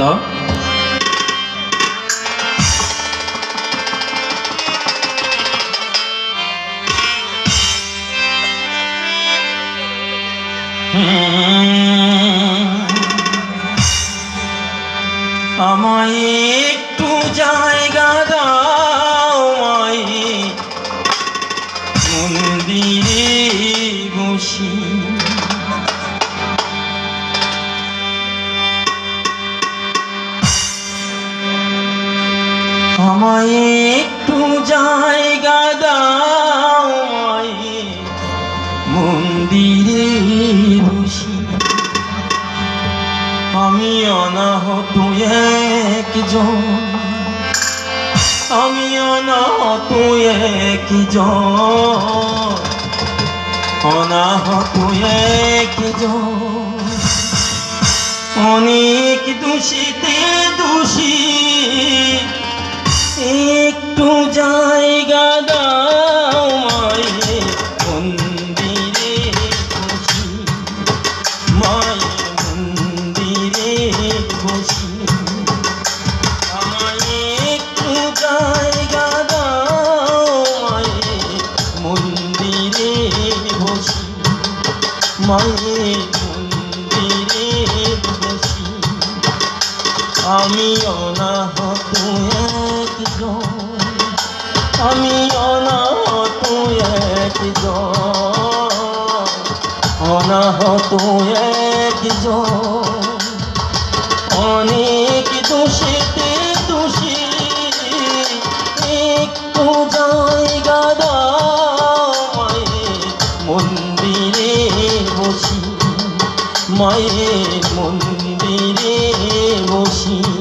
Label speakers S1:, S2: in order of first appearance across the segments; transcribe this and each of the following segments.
S1: Hello আমায় একটু জায়গা দাও মাই মন্দিরে বসি। আমায় একটু জায়গা দাও মন্দিরে বসি। আমি অনাহত একজন। আমি অনাহত একজন। অনাহত একজন। অনেক দোষীতে দোষী মায়ের মন্দিরে বসি আমি অনাহত একজন। আমি অনাহত একজন। অনাহত একজন বসি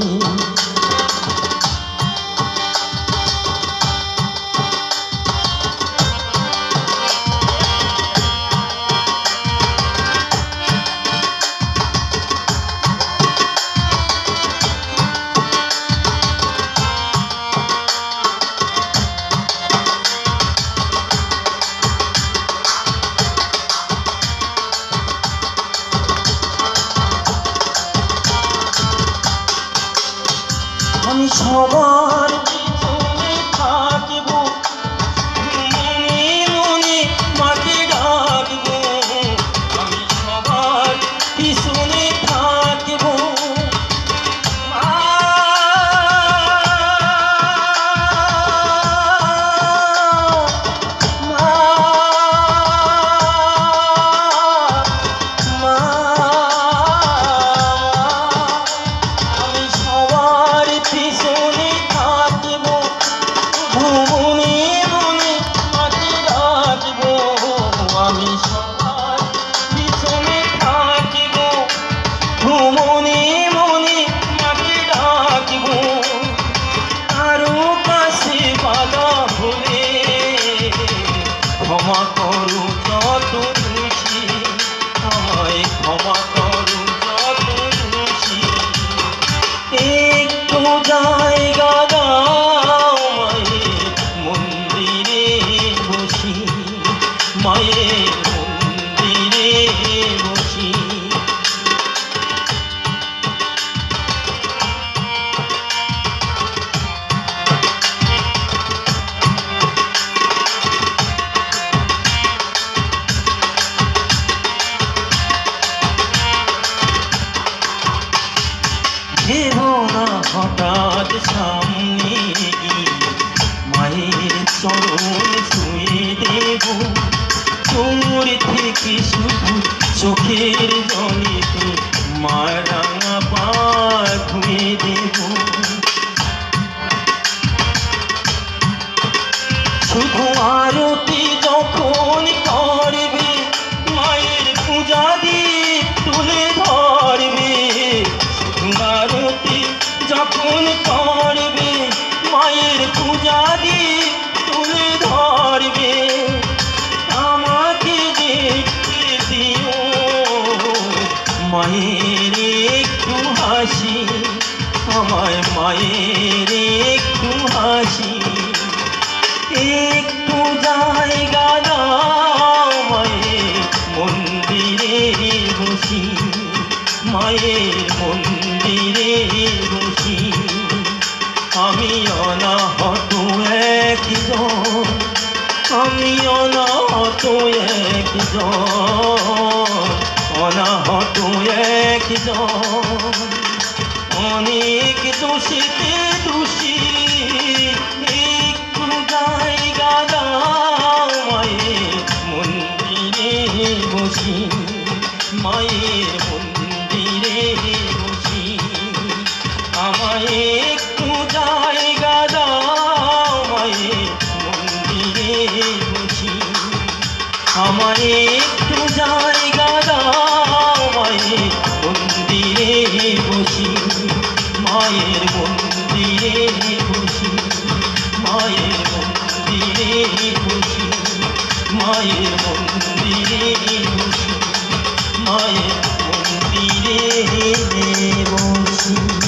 S1: সবার ক্ষমা করু যত হঠাৎ সামনে মায়ের চরণ ছুঁয়ে দেব। তোর থেকে শুধু চোখের জলেতে মারাঙা পা ধুয়ে দেব। শুধু আরতি করবে, মায়ের পূজা দীপ তুলে ধরবে। আমাকে দেখতে দিও, মায়ের একটু হাসি, আমায় মায়ের একটু হাসি। একটু আমি অনাহত একজন অনাহত একজন। অনেক দোষীতে দোষী, একটু জায়গা মায়ের মন্দিরে বসি, মায়ের মন্দিরে বসি। আমায় মন্দিরে মায়ের মন্দিরে বসি